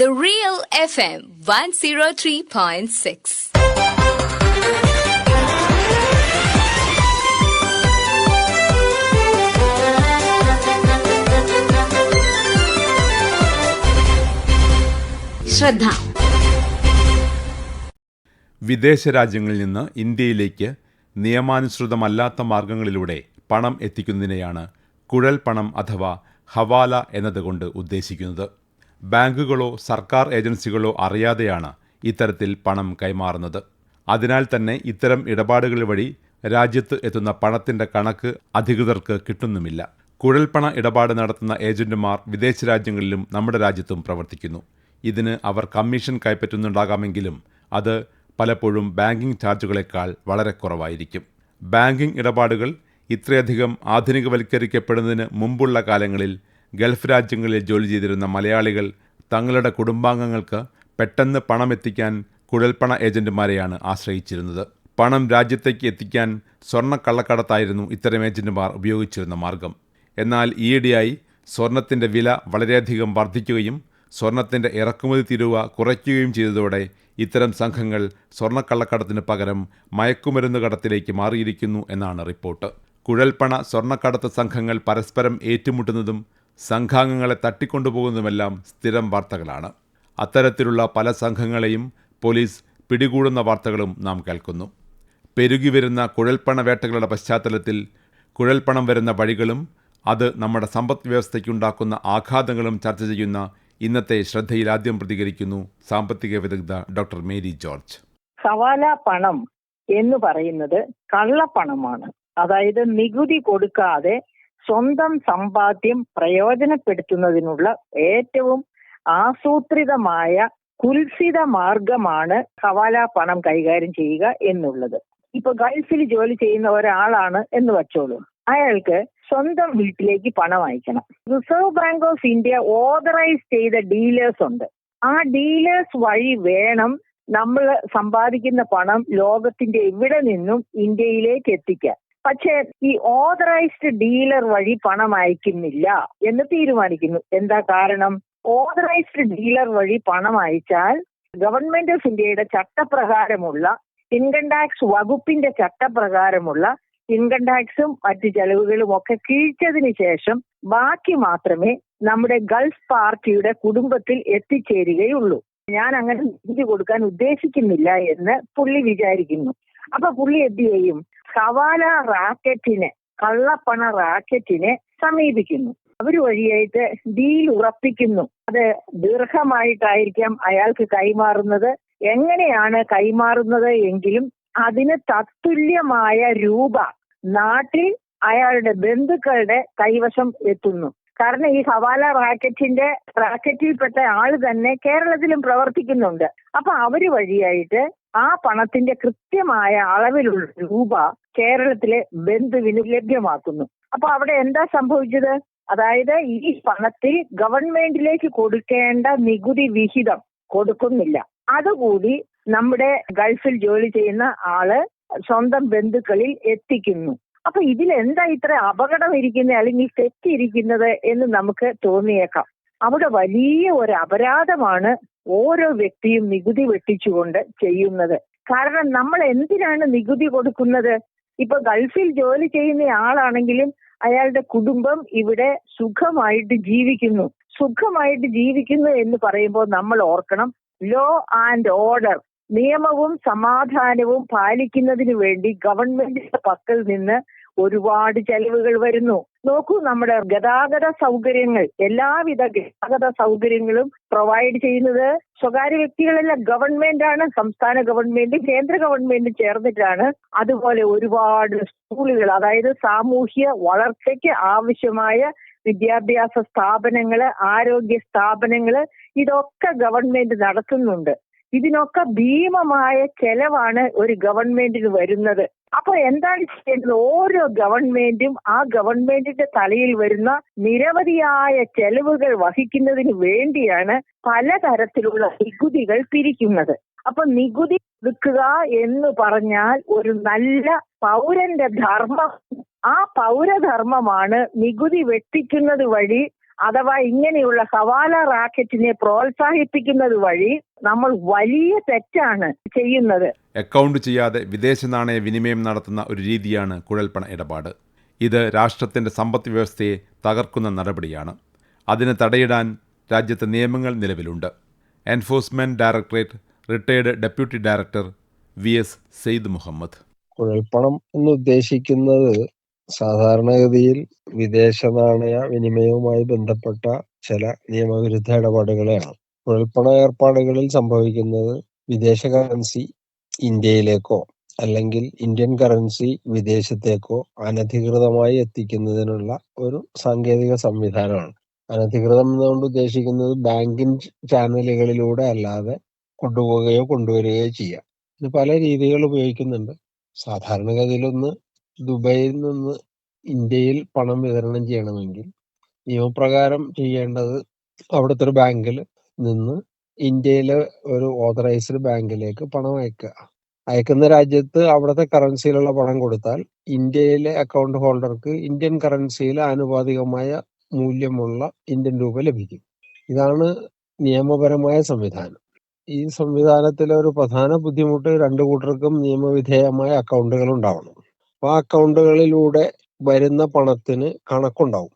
The Real FM 103.6. ശ്രദ്ധ വിദേശ രാജ്യങ്ങളിൽ നിന്ന് ഇന്ത്യയിലേക്ക് നിയമാനുസൃതമല്ലാത്ത മാർഗങ്ങളിലൂടെ പണം എത്തിക്കുന്നതിനെയാണ് കുഴൽ പണം അഥവാ ഹവാല എന്നതുകൊണ്ട് ഉദ്ദേശിക്കുന്നത് ബാങ്കുകളോ സർക്കാർ ഏജൻസികളോ അറിയാതെയാണ് ഇത്തരത്തിൽ പണം കൈമാറുന്നത്. അതിനാൽ തന്നെ ഇത്തരം ഇടപാടുകൾ വഴി രാജ്യത്ത് എത്തുന്ന പണത്തിന്റെ കണക്ക് അധികൃതർക്ക് കിട്ടുന്നുമില്ല. കുഴൽപ്പണ ഇടപാട് നടത്തുന്ന ഏജന്റുമാർ വിദേശ രാജ്യങ്ങളിലും നമ്മുടെ രാജ്യത്തും പ്രവർത്തിക്കുന്നു. ഇതിന് അവർ കമ്മീഷൻ കൈപ്പറ്റുന്നുണ്ടാകാമെങ്കിലും അത് പലപ്പോഴും ബാങ്കിംഗ് ചാർജുകളേക്കാൾ വളരെ കുറവായിരിക്കും. ബാങ്കിംഗ് ഇടപാടുകൾ ഇത്രയധികം ആധുനികവൽക്കരിക്കപ്പെടുന്നതിന് മുമ്പുള്ള കാലങ്ങളിൽ ഗൾഫ് രാജ്യങ്ങളിൽ ജോലി ചെയ്തിരുന്ന മലയാളികൾ തങ്ങളുടെ കുടുംബാംഗങ്ങൾക്ക് പെട്ടെന്ന് പണം പണമെത്തിക്കാൻ കുഴൽപ്പണ ഏജന്റുമാരെയാണ് ആശ്രയിച്ചിരുന്നത്. പണം രാജ്യത്തേക്ക് എത്തിക്കാൻ സ്വർണക്കള്ളക്കടത്തായിരുന്നു ഇത്തരം ഏജന്റുമാർ ഉപയോഗിച്ചിരുന്ന മാർഗം. എന്നാൽ ഈയിടെയായി സ്വർണത്തിന്റെ വില വളരെയധികം വർദ്ധിക്കുകയും സ്വർണത്തിന്റെ ഇറക്കുമതി തീരുവ കുറയ്ക്കുകയും ചെയ്തതോടെ ഇത്തരം സംഘങ്ങൾ സ്വർണക്കള്ളക്കടത്തിന് പകരം മയക്കുമരുന്ന് കടത്തിലേക്ക് മാറിയിരിക്കുന്നു എന്നാണ് റിപ്പോർട്ട്. കുഴൽപ്പണ സ്വർണക്കടത്ത് സംഘങ്ങൾ പരസ്പരം ഏറ്റുമുട്ടുന്നതും സംഘാംഗങ്ങളെ തട്ടിക്കൊണ്ടുപോകുന്നതുമെല്ലാം സ്ഥിരം വാർത്തകളാണ്. അത്തരത്തിലുള്ള പല സംഘങ്ങളെയും പോലീസ് പിടികൂടുന്ന വാർത്തകളും നാം കേൾക്കുന്നു. പെരുകി വരുന്ന കുഴൽപ്പണ വേട്ടകളുടെ പശ്ചാത്തലത്തിൽ കുഴൽപ്പണം വരുന്ന വഴികളും അത് നമ്മുടെ സമ്പദ് വ്യവസ്ഥയ്ക്കുണ്ടാക്കുന്ന ആഘാതങ്ങളും ചർച്ച ചെയ്യുന്ന ഇന്നത്തെ ശ്രദ്ധയിൽ ആദ്യം പ്രതികരിക്കുന്നു സാമ്പത്തിക വിദഗ്ധ ഡോക്ടർ മേരി ജോർജ്. സവാല പണം എന്ന് പറയുന്നത് കള്ളപ്പണമാണ്. അതായത് നികുതി കൊടുക്കാതെ സ്വന്തം സമ്പാദ്യം പ്രയോജനപ്പെടുത്തുന്നതിനുള്ള ഏറ്റവും ആസൂത്രിതമായ കുൽസിത മാർഗമാണ് ഹവാല പണം കൈകാര്യം ചെയ്യുക എന്നുള്ളത്. ഇപ്പൊ ഗൾഫിൽ ജോലി ചെയ്യുന്ന ഒരാളാണ് എന്ന് വെച്ചോളൂ. അയാൾക്ക് സ്വന്തം വീട്ടിലേക്ക് പണം അയക്കണം. Reserve bank of India authorise ചെയ്ത ഡീലേഴ്സ് ഉണ്ട്. ആ ഡീലേഴ്സ് വഴി വേണം നമ്മൾ സമ്പാദിക്കുന്ന പണം ലോകത്തിന്റെ എവിടെ നിന്നും ഇന്ത്യയിലേക്ക് എത്തിക്കാൻ. പക്ഷേ ഈ ഓതറൈസ്ഡ് ഡീലർ വഴി പണം അയക്കുന്നില്ല എന്ന് തീരുമാനിക്കുന്നു. എന്താ കാരണം? ഓതറൈസ്ഡ് ഡീലർ വഴി പണം അയച്ചാൽ ഗവൺമെന്റ് ഓഫ് ഇന്ത്യയുടെ ചട്ടപ്രകാരമുള്ള ഇൻകം ടാക്സ് വകുപ്പിന്റെ ചട്ടപ്രകാരമുള്ള ഇൻകം ടാക്സും മറ്റ് ചെലവുകളും ഒക്കെ കീഴ്ച്ചതിന് ശേഷം ബാക്കി മാത്രമേ നമ്മുടെ ഗൾഫ് പാർട്ടിയുടെ കുടുംബത്തിൽ എത്തിച്ചേരുകയുള്ളൂ. ഞാൻ അങ്ങനെ നികുതി കൊടുക്കാൻ ഉദ്ദേശിക്കുന്നില്ല എന്ന് പുള്ളി വിചാരിക്കുന്നു. അപ്പൊ പുള്ളി എന്ത് ചെയ്യും? സവാല റാക്കറ്റിനെ കള്ളപ്പണ റാക്കറ്റിനെ സമീപിക്കുന്നു. അവർ വഴിയായിട്ട് ഡീൽ ഉറപ്പിക്കുന്നു. അത് ദീർഘമായിട്ടായിരിക്കാം അയാൾക്ക് കൈമാറുന്നത്. എങ്ങനെയാണ് കൈമാറുന്നത് എങ്കിലും അതിന് തത്തുല്യമായ രൂപ നാട്ടിൽ അയാളുടെ ബന്ധുക്കളുടെ കൈവശം എത്തുന്നു. കാരണം ഈ ഹവാല റാക്കറ്റിന്റെ റാക്കറ്റിൽപ്പെട്ട ആൾ തന്നെ കേരളത്തിലും പ്രവർത്തിക്കുന്നുണ്ട്. അപ്പൊ അവർ വഴിയായിട്ട് ആ പണത്തിന്റെ കൃത്യമായ അളവിലുള്ള രൂപ കേരളത്തിലെ ബന്ധുവിന് ലഭ്യമാക്കുന്നു. അപ്പൊ അവിടെ എന്താ സംഭവിച്ചത്? അതായത് ഈ പണത്തിൽ ഗവൺമെന്റിലേക്ക് കൊടുക്കേണ്ട നികുതി വിഹിതം കൊടുക്കുന്നില്ല. അതുകൂടി നമ്മുടെ ഗൾഫിൽ ജോലി ചെയ്യുന്ന ആൾ സ്വന്തം ബന്ധുക്കളിൽ എത്തിക്കുന്നു. അപ്പൊ ഇതിൽ എന്താ ഇത്ര അപകടം ഇരിക്കുന്നത് അല്ലെങ്കിൽ തെറ്റിരിക്കുന്നത് എന്ന് നമുക്ക് തോന്നിയേക്കാം. അവിടെ വലിയ ഒരു അപരാധമാണ് ഓരോ വ്യക്തിയും നികുതി വെട്ടിച്ചുകൊണ്ട് ചെയ്യുന്നത്. കാരണം നമ്മൾ എന്തിനാണ് നികുതി കൊടുക്കുന്നത്? ഇപ്പൊ ഗൾഫിൽ ജോലി ചെയ്യുന്ന ആളാണെങ്കിലും അയാളുടെ കുടുംബം ഇവിടെ സുഖമായിട്ട് ജീവിക്കുന്നു. സുഖമായിട്ട് ജീവിക്കുന്നു എന്ന് പറയുമ്പോൾ നമ്മൾ ഓർക്കണം ലോ ആൻഡ് ഓർഡർ നിയമവും സമാധാനവും പാലിക്കുന്നതിന് വേണ്ടി ഗവൺമെന്റിന്റെ പക്കൽ നിന്ന് ഒരുപാട് ചെലവുകൾ വരുന്നു. നോക്കൂ നമ്മുടെ ഗതാഗത സൗകര്യങ്ങൾ എല്ലാവിധ ഗതാഗത സൗകര്യങ്ങളും പ്രൊവൈഡ് ചെയ്യുന്നത് സ്വകാര്യ വ്യക്തികളല്ല ഗവൺമെന്റ് ആണ്. സംസ്ഥാന ഗവൺമെന്റും കേന്ദ്ര ഗവൺമെന്റും ചേർന്നിട്ടാണ് അതുപോലെ ഒരുപാട് സ്കൂളുകൾ അതായത് സാമൂഹ്യ വളർച്ചയ്ക്ക് ആവശ്യമായ വിദ്യാഭ്യാസ സ്ഥാപനങ്ങൾ ആരോഗ്യ സ്ഥാപനങ്ങൾ ഇതൊക്കെ ഗവൺമെന്റ് നടത്തുന്നുണ്ട്. ഇതിനൊക്കെ ഭീമമായ ചെലവാണ് ഒരു ഗവൺമെന്റിന് വരുന്നത്. അപ്പൊ എന്താണ് ചെയ്യേണ്ടത്? ഓരോ ഗവൺമെന്റും ആ ഗവൺമെന്റിന്റെ തലയിൽ വരുന്ന നിരവധിയായ ചെലവുകൾ വഹിക്കുന്നതിന് വേണ്ടിയാണ് പലതരത്തിലുള്ള നികുതികൾ പിരിക്കുന്നത്. അപ്പൊ നികുതി എടുക്കുക എന്ന് പറഞ്ഞാൽ ഒരു നല്ല പൗരന്റെ ധർമ്മം. ആ പൗരധർമ്മമാണ് നികുതി വെട്ടിക്കുന്നത് വഴി അഥവാ ഇങ്ങനെയുള്ള ഹവാല റാക്കറ്റിനെ പ്രോത്സാഹിപ്പിക്കുന്നത് വഴി നമ്മൾ വലിയ തെറ്റാണ് ചെയ്യുന്നത്. അക്കൗണ്ട് ചെയ്യാതെ വിദേശ നാണയ വിനിമയം നടത്തുന്ന ഒരു രീതിയാണ് കുഴൽപ്പണ ഇടപാട്. ഇത് രാഷ്ട്രത്തിന്റെ സമ്പദ് വ്യവസ്ഥയെ തകർക്കുന്ന നടപടിയാണ്. അതിനെ തടയിടാൻ രാജ്യത്തെ നിയമങ്ങൾ നിലവിലുണ്ട്. Enforcement directorate retired deputy director V S Syed Muhammad. കുഴൽപ്പണം എന്ന് ഉദ്ദേശിക്കുന്നത് സാധാരണഗതിയിൽ വിദേശ നാണയ വിനിമയവുമായി ബന്ധപ്പെട്ട ചില നിയമവിരുദ്ധ ഇടപാടുകളെയാണ്. കുഴൽപ്പണ ഏർപ്പാടുകളിൽ സംഭവിക്കുന്നത് വിദേശ കറൻസി ഇന്ത്യയിലേക്കോ അല്ലെങ്കിൽ ഇന്ത്യൻ കറൻസി വിദേശത്തേക്കോ അനധികൃതമായി എത്തിക്കുന്നതിനുള്ള ഒരു സാങ്കേതിക സംവിധാനമാണ്. അനധികൃതം എന്നുകൊണ്ട് ഉദ്ദേശിക്കുന്നത് ബാങ്കിങ് ചാനലുകളിലൂടെ അല്ലാതെ കൊണ്ടുപോവുകയോ കൊണ്ടുവരികയോ ചെയ്യാം. ഇത് പല രീതികൾ ഉപയോഗിക്കുന്നുണ്ട്. സാധാരണഗതിയിലൊന്ന് ദുബൈയിൽ നിന്ന് ഇന്ത്യയിൽ പണം വിതരണം ചെയ്യണമെങ്കിൽ നിയമപ്രകാരം ചെയ്യേണ്ടത് അവിടുത്തെ ഒരു ബാങ്കിൽ നിന്ന് ഇന്ത്യയിലെ ഒരു ഓതറൈസ്ഡ് ബാങ്കിലേക്ക് പണം അയക്കുക. അയക്കുന്ന രാജ്യത്ത് അവിടുത്തെ കറൻസിയിലുള്ള പണം കൊടുത്താൽ ഇന്ത്യയിലെ അക്കൗണ്ട് ഹോൾഡർക്ക് ഇന്ത്യൻ കറൻസിയിൽ ആനുപാതികമായ മൂല്യമുള്ള ഇന്ത്യൻ രൂപ ലഭിക്കും. ഇതാണ് നിയമപരമായ സംവിധാനം. ഈ സംവിധാനത്തിലെ ഒരു പ്രധാന ബുദ്ധിമുട്ട് രണ്ടു കൂട്ടർക്കും നിയമവിധേയമായ അക്കൗണ്ടുകൾ ഉണ്ടാവണം. അപ്പൊ ആ അക്കൗണ്ടുകളിലൂടെ വരുന്ന പണത്തിന് കണക്കുണ്ടാവും.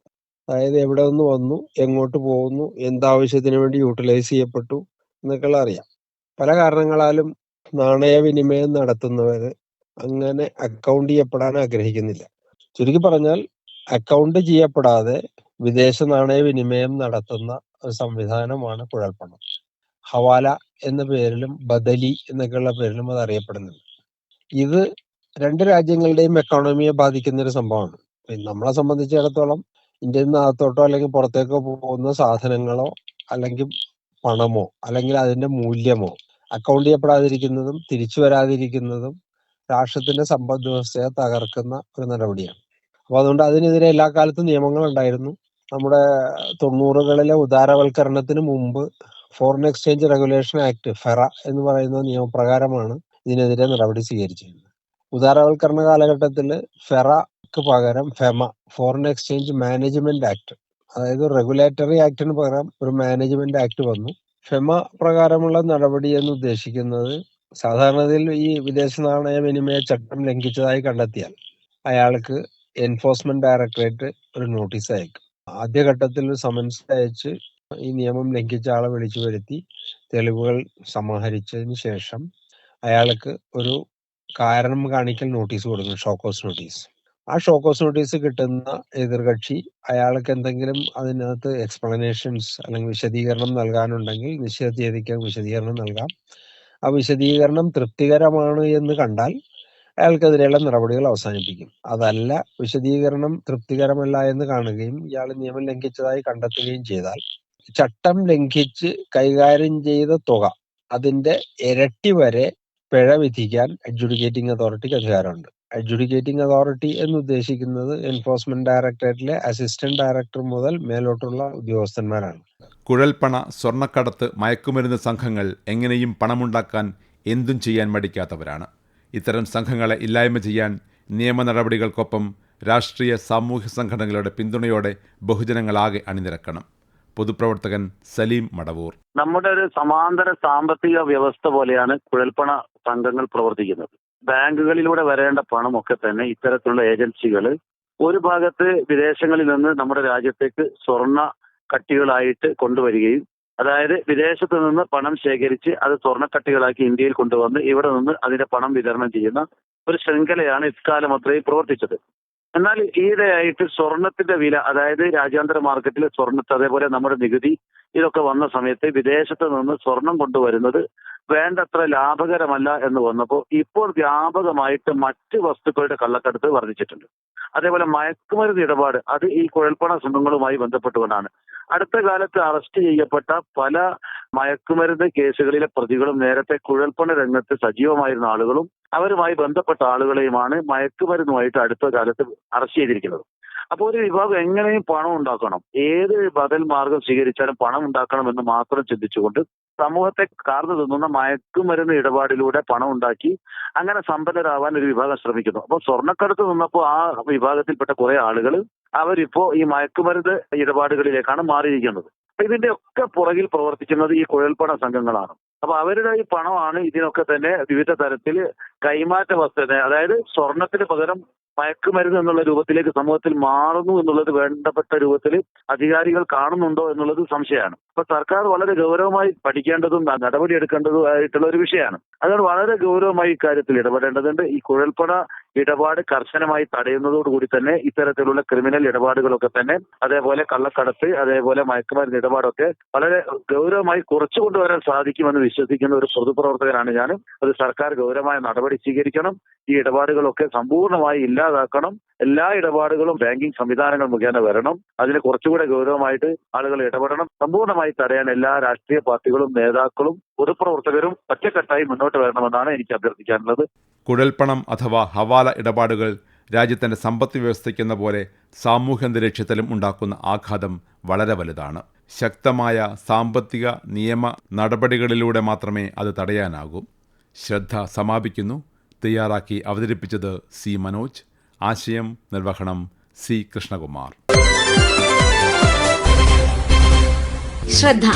അതായത് എവിടെ നിന്ന് വന്നു എങ്ങോട്ട് പോകുന്നു എന്താവശ്യത്തിന് വേണ്ടി യൂട്ടിലൈസ് ചെയ്യപ്പെട്ടു എന്നൊക്കെയുള്ള അറിയാം. പല കാരണങ്ങളാലും നാണയവിനിമയം നടത്തുന്നവര് അങ്ങനെ അക്കൗണ്ട് ചെയ്യപ്പെടാൻ ആഗ്രഹിക്കുന്നില്ല. ചുരുക്കി പറഞ്ഞാൽ അക്കൗണ്ട് ചെയ്യപ്പെടാതെ വിദേശ നാണയവിനിമയം നടത്തുന്ന ഒരു സംവിധാനമാണ് കുഴൽപ്പണം. ഹവാല എന്ന പേരിലും ബദലി എന്നൊക്കെയുള്ള പേരിലും അത് അറിയപ്പെടുന്നുണ്ട്. ഇത് രണ്ട് രാജ്യങ്ങളുടെയും എക്കോണമിയെ ബാധിക്കുന്ന ഒരു സംഭവമാണ്. നമ്മളെ സംബന്ധിച്ചിടത്തോളം ഇന്ത്യയിൽ നിന്ന് അകത്തോട്ടോ അല്ലെങ്കിൽ പുറത്തേക്കോ പോകുന്ന സാധനങ്ങളോ അല്ലെങ്കിൽ പണമോ അല്ലെങ്കിൽ അതിന്റെ മൂല്യമോ അക്കൗണ്ട് ചെയ്യപ്പെടാതിരിക്കുന്നതും തിരിച്ചു വരാതിരിക്കുന്നതും രാഷ്ട്രത്തിന്റെ സമ്പദ് വ്യവസ്ഥയെ തകർക്കുന്ന ഒരു നടപടിയാണ്. അപ്പൊ അതുകൊണ്ട് അതിനെതിരെ എല്ലാ കാലത്തും നിയമങ്ങൾ ഉണ്ടായിരുന്നു. നമ്മുടെ തൊണ്ണൂറുകളിലെ ഉദാരവൽക്കരണത്തിന് മുമ്പ് foreign exchange regulation act FERA എന്ന് പറയുന്ന നിയമപ്രകാരമാണ് ഇതിനെതിരെ നടപടി സ്വീകരിച്ചിരുന്നത്. ഉദാരവൽക്കരണ കാലഘട്ടത്തിൽ ഫെറക്ക് പകരം FEMA foreign exchange management act അതായത് റെഗുലേറ്ററി ആക്ടിന് പകരം ഒരു മാനേജ്മെന്റ് ആക്ട് വന്നു. ഫെമ പ്രകാരമുള്ള നടപടി എന്ന് ഉദ്ദേശിക്കുന്നത് സാധാരണയിൽ ഈ വിദേശ നാണയ വിനിമയ ചട്ടം ലംഘിച്ചതായി കണ്ടെത്തിയാൽ അയാൾക്ക് എൻഫോഴ്സ്മെന്റ് ഡയറക്ടറേറ്റ് ഒരു നോട്ടീസ് അയക്കും. ആദ്യഘട്ടത്തിൽ സമൻസ് അയച്ച് ഈ നിയമം ലംഘിച്ച ആളെ വിളിച്ചു വരുത്തി തെളിവുകൾ സമാഹരിച്ചതിന് ശേഷം അയാൾക്ക് ഒരു കാരണം കാണിക്കൽ നോട്ടീസ് കൊടുക്കും ഷോക്കോസ് നോട്ടീസ് ആ ഷോക്കോസ് നോട്ടീസ് കിട്ടുന്ന എതിർകക്ഷി അയാൾക്ക് എന്തെങ്കിലും അതിനകത്ത് എക്സ്പ്ലനേഷൻസ് അല്ലെങ്കിൽ വിശദീകരണം നൽകാനുണ്ടെങ്കിൽ നിശ്ചിത തീയതിക്ക് വിശദീകരണം നൽകാം. ആ വിശദീകരണം തൃപ്തികരമാണ് എന്ന് കണ്ടാൽ അയാൾക്കെതിരെയുള്ള നടപടികൾ അവസാനിപ്പിക്കും. അതല്ല വിശദീകരണം തൃപ്തികരമല്ല എന്ന് കാണുകയും ഇയാൾ നിയമം ലംഘിച്ചതായി കണ്ടെത്തുകയും ചെയ്താൽ ചട്ടം ലംഘിച്ച് കൈകാര്യം ചെയ്ത തുക അതിന്റെ ഇരട്ടി വരെ പിഴ വിധിക്കാൻ അഡ്ജുഡിക്കേറ്റിംഗ് അതോറിറ്റിക്ക് അധികാരമുണ്ട് അഡ്ജുഡിക്കേറ്റിംഗ് അതോറിറ്റി എന്ന് ഉദ്ദേശിക്കുന്നത് എൻഫോഴ്സ്മെന്റ് ഡയറക്ടറേറ്റിലെ അസിസ്റ്റന്റ് ഡയറക്ടർ മുതൽ മേലോട്ടുള്ള ഉദ്യോഗസ്ഥന്മാരാണ്. കുഴൽപ്പണ സ്വർണക്കടത്ത് മയക്കുമരുന്ന് സംഘങ്ങൾ എങ്ങനെയും പണമുണ്ടാക്കാൻ എന്തും ചെയ്യാൻ മടിക്കാത്തവരാണ്. ഇത്തരം സംഘങ്ങളെ ഇല്ലായ്മ ചെയ്യാൻ നിയമ നടപടികൾക്കൊപ്പം രാഷ്ട്രീയ സാമൂഹ്യ സംഘടനകളുടെ പിന്തുണയോടെ ബഹുജനങ്ങളാകെ അണിനിരക്കണം. പൊതുപ്രവർത്തകൻ സലീം മടവൂർ. നമ്മുടെ ഒരു സമാന്തര സാമ്പത്തിക വ്യവസ്ഥ പോലെയാണ് കുഴൽപ്പണ സംഘങ്ങൾ പ്രവർത്തിക്കുന്നത്. ബാങ്കുകളിലൂടെ വരേണ്ട പണമൊക്കെ തന്നെ ഇത്തരത്തിലുള്ള ഏജൻസികൾ ഒരു ഭാഗത്ത് വിദേശങ്ങളിൽ നിന്ന് നമ്മുടെ രാജ്യത്തേക്ക് സ്വർണ കട്ടികളായിട്ട് കൊണ്ടുവരികയും അതായത് വിദേശത്ത് നിന്ന് പണം ശേഖരിച്ച് അത് സ്വർണക്കട്ടികളാക്കി ഇന്ത്യയിൽ കൊണ്ടുവന്ന് ഇവിടെ നിന്ന് അതിന്റെ പണം വിതരണം ചെയ്യുന്ന ഒരു ശൃംഖലയാണ് ഇക്കാലം അത്രയും പ്രവർത്തിച്ചത്. എന്നാൽ ഈയിടെയായിട്ട് സ്വർണത്തിന്റെ വില അതായത് രാജ്യാന്തര മാർക്കറ്റിലെ സ്വർണത്തെ അതേപോലെ നമ്മുടെ നികുതി ഇതൊക്കെ വന്ന സമയത്ത് വിദേശത്ത് നിന്ന് സ്വർണം കൊണ്ടുവരുന്നത് വേണ്ടത്ര ലാഭകരമല്ല എന്ന് വന്നപ്പോൾ ഇപ്പോൾ വ്യാപകമായിട്ട് മറ്റ് വസ്തുക്കളുടെ കള്ളക്കടത്ത് വർദ്ധിച്ചിട്ടുണ്ട്. അതേപോലെ മയക്കുമരുന്ന് ഇടപാട് അത് ഈ കുഴൽപ്പണ സംഘങ്ങളുമായി ബന്ധപ്പെട്ടുകൊണ്ടാണ്. അടുത്ത കാലത്ത് അറസ്റ്റ് ചെയ്യപ്പെട്ട പല മയക്കുമരുന്ന് കേസുകളിലെ പ്രതികളും നേരത്തെ കുഴൽപ്പണ രംഗത്ത് സജീവമായിരുന്ന ആളുകളും അവരുമായി ബന്ധപ്പെട്ട ആളുകളെയുമാണ് മയക്കുമരുന്നുമായിട്ട് അടുത്ത കാലത്ത് അറസ്റ്റ് ചെയ്തിരിക്കുന്നത്. അപ്പോൾ ഒരു വിഭാഗം എങ്ങനെയും പണം ഉണ്ടാക്കണം ഏത് ബദൽ മാർഗം സ്വീകരിച്ചാലും പണം ഉണ്ടാക്കണം എന്ന് മാത്രം ചിന്തിച്ചുകൊണ്ട് സമൂഹത്തെ കാർന്നു തിന്നുന്ന മയക്കുമരുന്ന് ഇടപാടിലൂടെ പണം ഉണ്ടാക്കി അങ്ങനെ സമ്പന്നരാവാൻ ഒരു വിഭാഗം ശ്രമിക്കുന്നു. അപ്പോൾ സ്വർണക്കടത്ത് നിന്നപ്പോൾ ആ വിഭാഗത്തിൽപ്പെട്ട കുറെ ആളുകൾ അവരിപ്പോ ഈ മയക്കുമരുന്ന് ഇടപാടുകളിലേക്കാണ് മാറിയിരിക്കുന്നത്. ഇതിന്റെ ഒക്കെ പുറകിൽ പ്രവർത്തിക്കുന്നത് ഈ കുഴൽപ്പണ സംഘങ്ങളാണ്. അപ്പൊ അവരുടെ ഈ പണമാണ് ഇതിനൊക്കെ തന്നെ വിവിധ തരത്തിൽ കൈമാറ്റ വസ്തുത അതായത് സ്വർണത്തിന് പകരം മയക്കുമരുന്ന് എന്നുള്ള രൂപത്തിലേക്ക് സമൂഹത്തിൽ മാറുന്നു എന്നുള്ളത് വേണ്ടപ്പെട്ട രൂപത്തിൽ അധികാരികൾ കാണുന്നുണ്ടോ എന്നുള്ളത് സംശയമാണ്. അപ്പൊ സർക്കാർ വളരെ ഗൗരവമായി പഠിക്കേണ്ടതും നടപടി എടുക്കേണ്ടതും ആയിട്ടുള്ള ഒരു വിഷയമാണ്. അതുകൊണ്ട് വളരെ ഗൗരവമായി ഇക്കാര്യത്തിൽ ഇടപെടേണ്ടതുണ്ട്. ഈ കുഴൽപ്പണ ഇടപാട് കർശനമായി തടയുന്നതോടുകൂടി തന്നെ ഇത്തരത്തിലുള്ള ക്രിമിനൽ ഇടപാടുകളൊക്കെ തന്നെ അതേപോലെ കള്ളക്കടത്ത് അതേപോലെ മയക്കുമരുന്ന് ഇടപാടൊക്കെ വളരെ ഗൗരവമായി കുറച്ചു കൊണ്ടുവരാൻ സാധിക്കുമെന്ന് വിശ്വസിക്കുന്ന ഒരു പൊതുപ്രവർത്തകനാണ് ഞാൻ അത് സർക്കാർ ഗൗരവമായ നടപടി സ്വീകരിക്കണം. ഈ ഇടപാടുകളൊക്കെ സമ്പൂർണമായി ഇല്ലാതാക്കണം. എല്ലാ ഇടപാടുകളും ബാങ്കിംഗ് സംവിധാനങ്ങൾ മുഖേന വരണം. അതിന് കുറച്ചുകൂടെ ഗൗരവമായിട്ട് ആളുകൾ ഇടപെടണം. സമ്പൂർണമായി തടയാൻ എല്ലാ രാഷ്ട്രീയ പാർട്ടികളും നേതാക്കളും പൊതുപ്രവർത്തകരും ഒറ്റക്കെട്ടായി മുന്നോട്ട് വരണമെന്നാണ് എനിക്ക് അഭ്യർത്ഥിക്കാനുള്ളത്. കുഴൽപ്പണം അഥവാ ഹവാല ഇടപാടുകൾ രാജ്യത്തിന്റെ സമ്പദ് വ്യവസ്ഥയ്ക്കെന്ന പോലെ സാമൂഹ്യ സാമൂഹ്യാന്തരീക്ഷത്തിലും ഉണ്ടാക്കുന്ന ആഘാതം വളരെ വലുതാണ്. ശക്തമായ സാമ്പത്തിക നിയമ നടപടികളിലൂടെ മാത്രമേ അത് തടയാനാകൂ. ശ്രദ്ധ സമാപിക്കുന്നു. തയ്യാറാക്കി അവതരിപ്പിച്ചത് സി മനോജ്. ആശയം നിർവഹണം സി കൃഷ്ണകുമാർ. 顺道